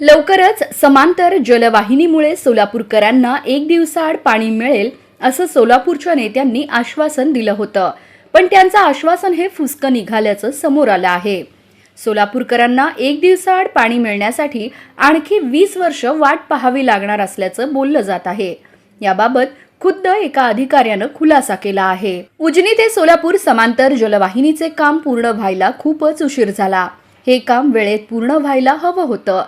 लवकरच समांतर जलवाहिनीमुळे सोलापूरकरांना एक दिवसाआड पाणी मिळेल असं सोलापूरच्या नेत्यांनी आश्वासन दिलं होतं. पण त्यांचं आश्वासन हे फुसकं निघाल्याचं समोर आलं आहे. सोलापूरकरांना एक दिवसाआड पाणी मिळण्यासाठी आणखी वीस वर्ष वाट पाहावी लागणार असल्याचं बोललं जात आहे. याबाबत खुद्द एका अधिकाऱ्यानं खुलासा केला आहे. उजनी ते सोलापूर समांतर जलवाहिनीचे काम पूर्ण व्हायला खूपच उशीर झाला. हे काम वेळेत पूर्ण व्हायला हवं होतं.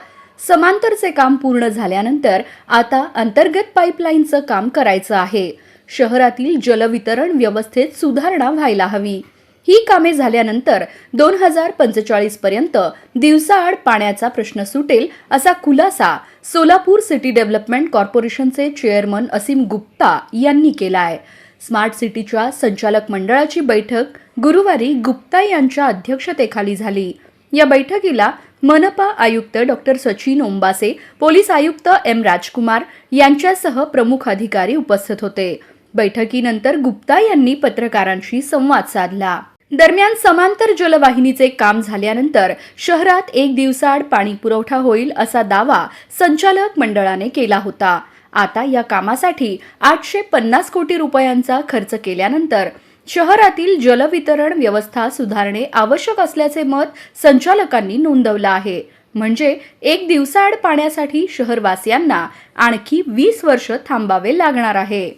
समांतरचे काम पूर्ण झाल्यानंतर आता अंतर्गत पाईपलाईनचं काम करायचं आहे. शहरातील जलवितरण व्यवस्थेत सुधारणा व्हायला हवी. ही कामे झाल्यानंतर दोन हजार पंचेचाळीस पर्यंत दिवसाआड पाण्याचा प्रश्न सुटेल असा खुलासा सोलापूर सिटी डेव्हलपमेंट कॉर्पोरेशनचे चेअरमन असीम गुप्ता यांनी केला आहे स्मार्ट सिटीच्या संचालक मंडळाची बैठक गुरुवारी गुप्ता यांच्या अध्यक्षतेखाली झाली. या बैठकीला मनपा आयुक्त डॉक्टर सचिन ओंबासे पोलीस आयुक्त एम. राजकुमार यांच्यासह प्रमुख अधिकारी उपस्थित होते. बैठकीनंतर गुप्ता यांनी पत्रकारांशी संवाद साधला. दरम्यान समांतर जलवाहिनीचे काम झाल्यानंतर शहरात एक दिवसाआड पाणी पुरवठा होईल असा दावा संचालक मंडळाने केला होता. आता या कामासाठी आठशे पन्नास कोटी रुपयांचा खर्च केल्यानंतर शहरातील जलवितरण व्यवस्था सुधारणे आवश्यक असल्याचे मत संचालकांनी नोंदवलं आहे. म्हणजे एक दिवसाआड पाण्यासाठी शहरवासियांना आणखी वीस वर्ष थांबावे लागणार आहे.